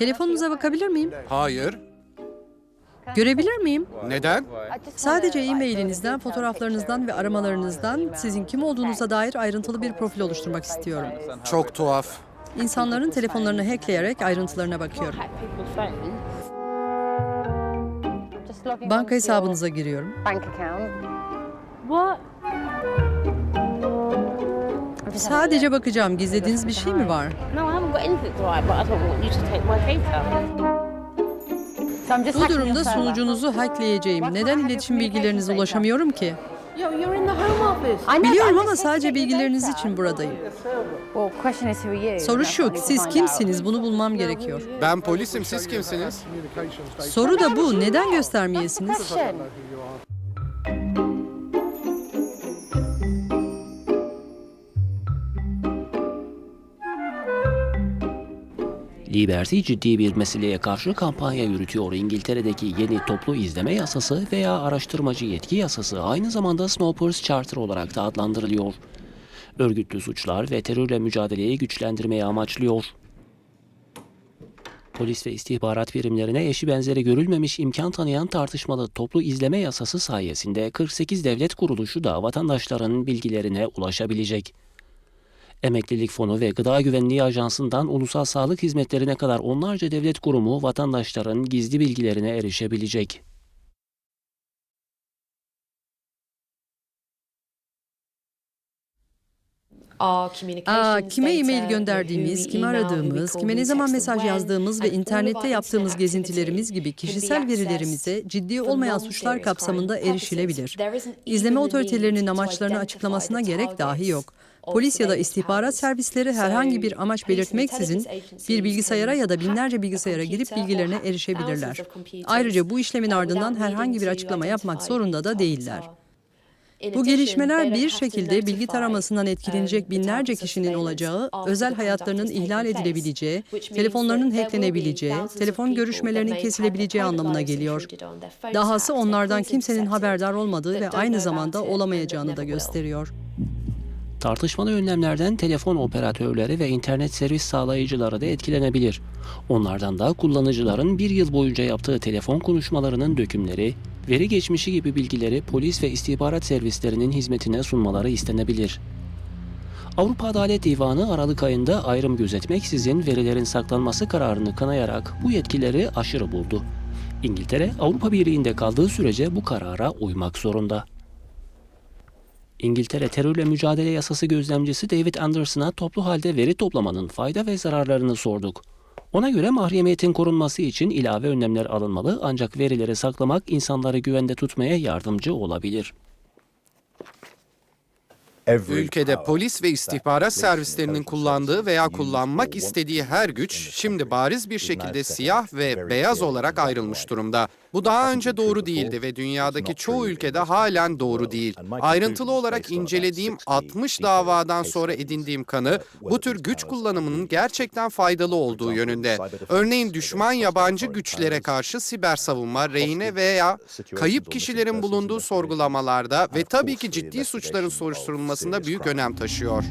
Telefonunuza bakabilir miyim? Hayır. Görebilir miyim? Neden? Sadece e-mailinizden, fotoğraflarınızdan ve aramalarınızdan sizin kim olduğunuza dair ayrıntılı bir profil oluşturmak istiyorum. Çok tuhaf. İnsanların telefonlarını hackleyerek ayrıntılarına bakıyorum. Banka hesabınıza giriyorum. Sadece bakacağım. Gizlediğiniz bir şey mi var? No, I haven't got anything to write, but I don't want you to take my data. So I'm just Bu durumda server. sunucunuzu hackleyeceğim. Neden iletişim bilgilerinize ulaşamıyorum ki? Biliyorum ama sadece bilgileriniz için buradayım. Soru şu, siz kimsiniz? Bunu bulmam gerekiyor. Ben polisim, siz kimsiniz? Soru da bu. Neden göstermeyesiniz? Liberty ciddi bir meseleye karşı kampanya yürütüyor. İngiltere'deki yeni toplu izleme yasası veya araştırmacı yetki yasası aynı zamanda Snowpiercer Charter olarak da adlandırılıyor. Örgütlü suçlar ve terörle mücadeleyi güçlendirmeyi amaçlıyor. Polis ve istihbarat birimlerine eşi benzeri görülmemiş imkan tanıyan tartışmalı toplu izleme yasası sayesinde 48 devlet kuruluşu da vatandaşların bilgilerine ulaşabilecek. Emeklilik Fonu ve Gıda Güvenliği Ajansı'ndan ulusal sağlık hizmetlerine kadar onlarca devlet kurumu vatandaşların gizli bilgilerine erişebilecek. Aa, kime e-mail gönderdiğimiz, kimi aradığımız, kime ne zaman mesaj yazdığımız ve internette yaptığımız gezintilerimiz gibi kişisel verilerimize ciddi olmayan suçlar kapsamında erişilebilir. İzleme otoritelerinin amaçlarını açıklamasına gerek dahi yok. Polis ya da istihbarat servisleri herhangi bir amaç belirtmeksizin bir bilgisayara ya da binlerce bilgisayara girip bilgilerine erişebilirler. Ayrıca bu işlemin ardından herhangi bir açıklama yapmak zorunda da değiller. Bu gelişmeler bir şekilde bilgi taramasından etkilenecek binlerce kişinin olacağı, özel hayatlarının ihlal edilebileceği, telefonlarının hacklenebileceği, telefon görüşmelerinin kesilebileceği anlamına geliyor. Dahası onlardan kimsenin haberdar olmadığı ve aynı zamanda olamayacağını da gösteriyor. Tartışmalı önlemlerden telefon operatörleri ve internet servis sağlayıcıları da etkilenebilir. Onlardan da kullanıcıların bir yıl boyunca yaptığı telefon konuşmalarının dökümleri, veri geçmişi gibi bilgileri polis ve istihbarat servislerinin hizmetine sunmaları istenebilir. Avrupa Adalet Divanı Aralık ayında ayrım gözetmeksizin verilerin saklanması kararını kınayarak bu yetkileri aşırı buldu. İngiltere, Avrupa Birliği'nde kaldığı sürece bu karara uymak zorunda. İngiltere Terörle Mücadele Yasası gözlemcisi David Anderson'a toplu halde veri toplamanın fayda ve zararlarını sorduk. Ona göre mahremiyetin korunması için ilave önlemler alınmalı ancak verileri saklamak insanları güvende tutmaya yardımcı olabilir. Ülkede polis ve istihbarat servislerinin kullandığı veya kullanmak istediği her güç şimdi bariz bir şekilde siyah ve beyaz olarak ayrılmış durumda. Bu daha önce doğru değildi ve dünyadaki çoğu ülkede halen doğru değil. Ayrıntılı olarak incelediğim 60 davadan sonra edindiğim kanı bu tür güç kullanımının gerçekten faydalı olduğu yönünde. Örneğin düşman yabancı güçlere karşı siber savunma, rehine veya kayıp kişilerin bulunduğu sorgulamalarda ve tabii ki ciddi suçların soruşturulmasında büyük önem taşıyor.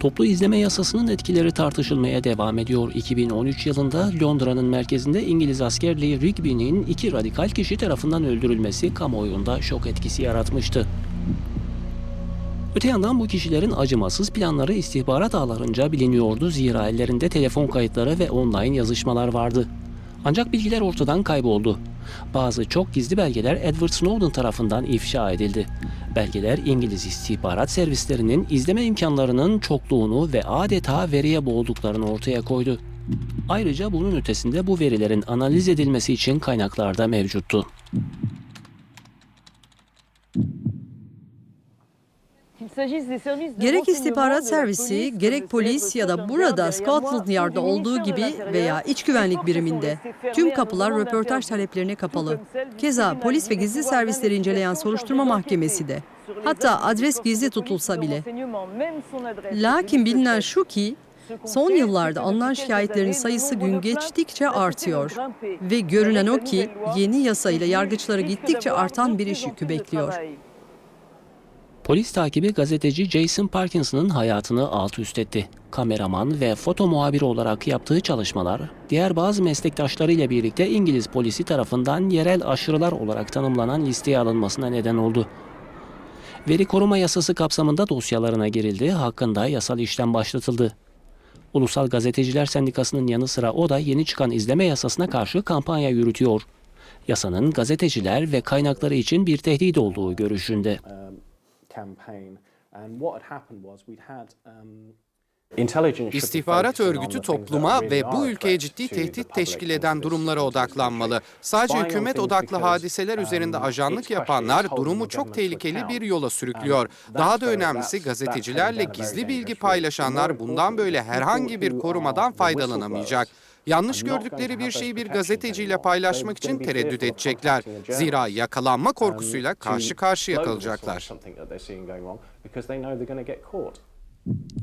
Toplu izleme yasasının etkileri tartışılmaya devam ediyor. 2013 yılında Londra'nın merkezinde İngiliz asker Lee Rigby'nin iki radikal kişi tarafından öldürülmesi kamuoyunda şok etkisi yaratmıştı. Öte yandan bu kişilerin acımasız planları istihbarat ağlarınca biliniyordu zira ellerinde telefon kayıtları ve online yazışmalar vardı. Ancak bilgiler ortadan kayboldu. Bazı çok gizli belgeler Edward Snowden tarafından ifşa edildi. Belgeler İngiliz istihbarat servislerinin izleme imkanlarının çokluğunu ve adeta veriye boğulduklarını ortaya koydu. Ayrıca bunun ötesinde bu verilerin analiz edilmesi için kaynaklar da mevcuttu. Gerek istihbarat servisi, gerek polis ya da burada Scotland Yard'da olduğu gibi veya iç güvenlik biriminde tüm kapılar röportaj taleplerine kapalı. Keza polis ve gizli servisleri inceleyen soruşturma mahkemesi de. Hatta adres gizli tutulsa bile. Lakin bilinen şu ki son yıllarda alınan şikayetlerin sayısı gün geçtikçe artıyor. Ve görünen o ki yeni yasa ile yargıçları gittikçe artan bir iş yükü bekliyor. Polis takibi gazeteci Jason Parkinson'ın hayatını alt üst etti. Kameraman ve foto muhabiri olarak yaptığı çalışmalar, diğer bazı meslektaşlarıyla birlikte İngiliz polisi tarafından yerel aşırılar olarak tanımlanan listeye alınmasına neden oldu. Veri koruma yasası kapsamında dosyalarına girildi, hakkında yasal işlem başlatıldı. Ulusal Gazeteciler Sendikası'nın yanı sıra o da yeni çıkan izleme yasasına karşı kampanya yürütüyor. Yasanın gazeteciler ve kaynakları için bir tehdit olduğu görüşünde. Campaign. And what had happened was we'd had um, intelligence should be İstihbarat örgütü topluma ve bu a ülkeye threat ciddi to the tehdit teşkil eden durumlara odaklanmalı. Sadece hükümet odaklı hadiseler um, üzerinde ajanlık yapanlar durumu the çok tehlikeli bir yola sürüklüyor. Um, Daha that's da very- önemlisi gazetecilerle gizli bilgi paylaşanlar bundan böyle herhangi bir korumadan faydalanamayacak. Yanlış to gördükleri bir şeyi bir gazeteciyle paylaşmak için tereddüt edecekler. Zira yakalanma korkusuyla karşı karşıya kalacaklar. something that they're seeing going wrong because they know they're going to get caught.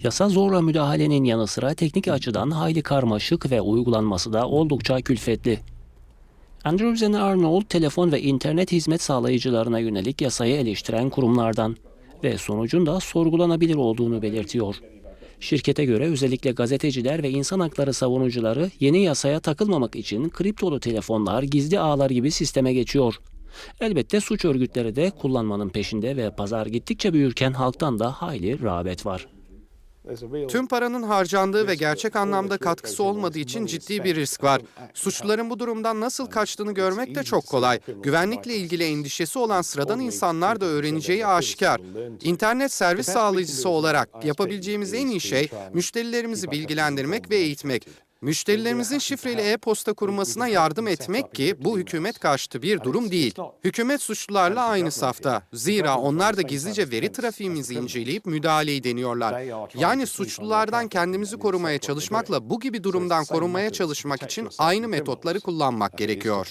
Yasa zorla müdahalenin yanı sıra teknik açıdan hayli karmaşık ve uygulanması da oldukça külfetli. Andrews and Arnold telefon ve internet hizmet sağlayıcılarına yönelik yasayı eleştiren kurumlardan ve sonucun da sorgulanabilir olduğunu belirtiyor. Şirkete göre özellikle gazeteciler ve insan hakları savunucuları yeni yasaya takılmamak için kriptolu telefonlar, gizli ağlar gibi sisteme geçiyor. Elbette suç örgütleri de kullanmanın peşinde ve pazar gittikçe büyürken halktan da hayli rağbet var. Tüm paranın harcandığı ve gerçek anlamda katkısı olmadığı için ciddi bir risk var. Suçluların bu durumdan nasıl kaçtığını görmek de çok kolay. Güvenlikle ilgili endişesi olan sıradan insanlar da öğreneceği aşikar. İnternet servis sağlayıcısı olarak yapabileceğimiz en iyi şey müşterilerimizi bilgilendirmek ve eğitmek. Müşterilerimizin şifreli e-posta kurmasına yardım etmek ki bu hükümet karşıtı bir durum değil. Hükümet suçlularla aynı safta. Zira onlar da gizlice veri trafiğimizi inceleyip müdahaleyi deniyorlar. Yani suçlulardan kendimizi korumaya çalışmakla bu gibi durumdan korunmaya çalışmak için aynı metotları kullanmak gerekiyor.